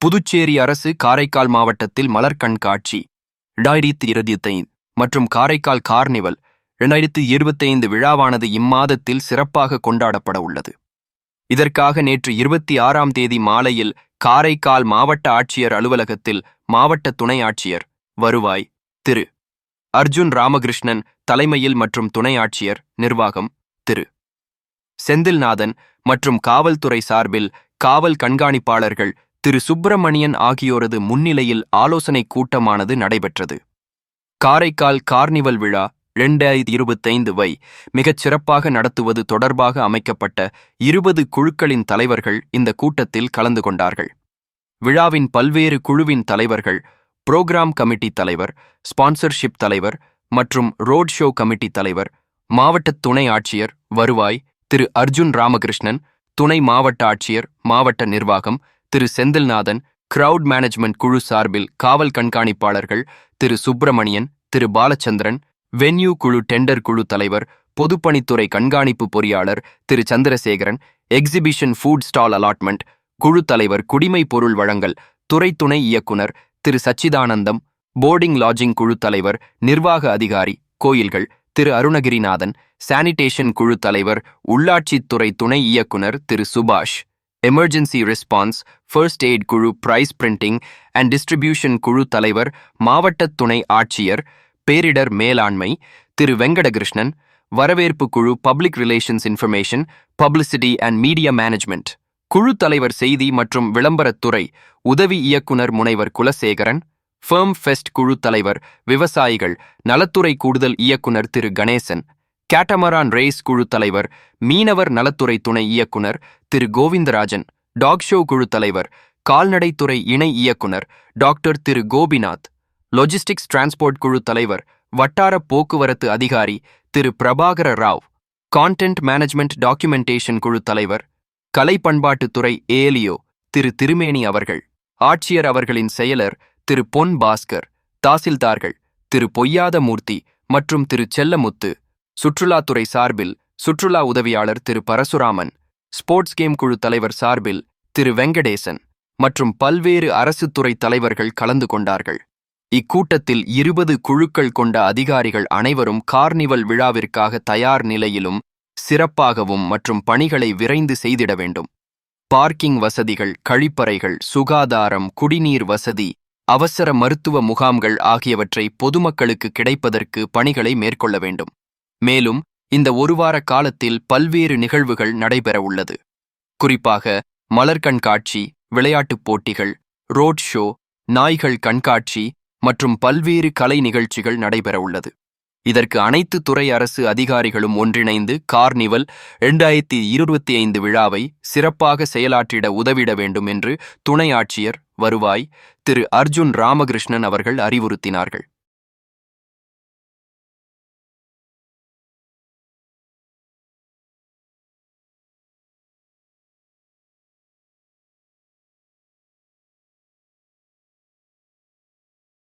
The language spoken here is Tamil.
புதுச்சேரி அரசு காரைக்கால் மாவட்டத்தில் மலர் கண்காட்சி இரண்டாயிரத்தி இருபத்தைந்து மற்றும் காரைக்கால் கார்னிவல் இரண்டாயிரத்தி இருபத்தைந்து விழாவானது இம்மாதத்தில் சிறப்பாக கொண்டாடப்பட உள்ளது. இதற்காக நேற்று இருபத்தி ஆறாம் தேதி மாலையில் காரைக்கால் மாவட்ட ஆட்சியர் அலுவலகத்தில் மாவட்ட துணை ஆட்சியர் வருவாய் திரு. அர்ஜுன் ராமகிருஷ்ணன் தலைமையில் மற்றும் துணை ஆட்சியர் நிர்வாகம் திரு. செந்தில்நாதன் மற்றும் காவல்துறை சார்பில் காவல் கண்காணிப்பாளர்கள் திரு சுப்பிரமணியன் ஆகியோரது முன்னிலையில் ஆலோசனைக் கூட்டமானது நடைபெற்றது. காரைக்கால் கார்னிவல் விழா இரண்டாயிரத்தி இருபத்தைந்து வை மிகச் சிறப்பாக நடத்துவது தொடர்பாக அமைக்கப்பட்ட இருபது குழுக்களின் தலைவர்கள் இந்த கூட்டத்தில் கலந்து கொண்டார்கள். விழாவின் பல்வேறு குழுவின் தலைவர்கள் புரோகிராம் கமிட்டி தலைவர் ஸ்பான்சர்ஷிப் தலைவர் மற்றும் ரோட் ஷோ கமிட்டி தலைவர் மாவட்ட துணை ஆட்சியர் வருவாய் திரு அர்ஜுன் ராமகிருஷ்ணன் துணை மாவட்ட ஆட்சியர் மாவட்ட நிர்வாகம் திரு செந்தில்நாதன் கிரவுட் மேனேஜ்மெண்ட் குழு சார்பில் காவல் கண்காணிப்பாளர்கள் திரு சுப்பிரமணியன் திரு பாலச்சந்திரன் வென்யூ குழு டெண்டர் குழு தலைவர் பொதுப்பணித்துறை கண்காணிப்பு பொறியாளர் திரு Chandrasekaran exhibition food stall allotment குழு தலைவர் குடிமை பொருள் வழங்கல் துறை துணை இயக்குனர் திரு சச்சிதானந்தம் போர்டிங் லாட்ஜிங் குழு தலைவர் நிர்வாக அதிகாரி கோயில்கள் திரு அருணகிரிநாதன் சானிடேஷன் குழு தலைவர் உள்ளாட்சித்துறை துணை இயக்குனர் திரு Subash. Emergency response first aid குழு பிரைஸ் பிரிண்டிங் அண்ட் டிஸ்ட்ரிபியூஷன் குழு தலைவர் மாவட்ட துணை ஆட்சியர் பேரிடர் மேலாண்மை திரு வெங்கடகிருஷ்ணன் வரவேற்பு குழு public relations information publicity and media management குழு தலைவர் செய்தி மற்றும் விளம்பரத்துறை உதவி இயக்குனர் முனைவர் குலசேகரன் ஃபர்ம் ஃபெஸ்ட் குழு தலைவர் விவசாயிகள் நலத்துறை கூடுதல் இயக்குனர் திரு கணேசன் கேட்டமரான் ரேஸ் குழு தலைவர் மீனவர் நலத்துறை துணை இயக்குனர் திரு கோவிந்தராஜன் டாக் ஷோ குழு தலைவர் கால்நடைத்துறை இணை இயக்குனர் டாக்டர் திரு கோபிநாத் லொஜிஸ்டிக்ஸ் டிரான்ஸ்போர்ட் குழு தலைவர் வட்டார போக்குவரத்து அதிகாரி திரு Prabhakara Rao content management documentation குழு தலைவர் கலை பண்பாட்டுத்துறை ஏலியோ திரு திருமேனி அவர்கள் ஆட்சியர் அவர்களின் செயலர் திரு பொன் பாஸ்கர் தாசில்தார்கள் திரு பொய்யாத மூர்த்தி மற்றும் திரு செல்லமுத்து சுற்றுலாத்துறை சார்பில் சுற்றுலா உதவியாளர் திரு பரசுராமன் ஸ்போர்ட்ஸ் கேம் குழு தலைவர் சார்பில் திரு வெங்கடேசன் மற்றும் பல்வேறு அரசு துறை தலைவர்கள் கலந்து கொண்டார்கள். இக்கூட்டத்தில் இருபது குழுக்கள் கொண்ட அதிகாரிகள் அனைவரும் கார்னிவல் விழாவிற்காக தயார் நிலையிலும் சிறப்பாகவும் மற்றும் பணிகளை விரைந்து செய்திட வேண்டும். பார்க்கிங் வசதிகள் கழிப்பறைகள் சுகாதாரம் குடிநீர் வசதி அவசர மருத்துவ முகாம்கள் ஆகியவற்றை பொதுமக்களுக்கு கிடைப்பதற்கு பணிகளை மேற்கொள்ள வேண்டும். மேலும் இந்த ஒரு வார காலத்தில் பல்வேறு நிகழ்வுகள் நடைபெற உள்ளது. குறிப்பாக மலர் கண்காட்சி விளையாட்டுப் போட்டிகள் ரோட் ஷோ நாய்கள் கண்காட்சி மற்றும் பல்வேறு கலை நிகழ்ச்சிகள் நடைபெற உள்ளது. இதற்கு அனைத்து துறை அரசு அதிகாரிகளும் ஒன்றிணைந்து கார்னிவல் இரண்டாயிரத்தி இருபத்தி ஐந்து விழாவை சிறப்பாக செயலாற்றிட உதவிட வேண்டும் என்று துணை ஆட்சியர் வருவாய் திரு அர்ஜுன் ராமகிருஷ்ணன் அவர்கள் அறிவுறுத்தினார்கள்.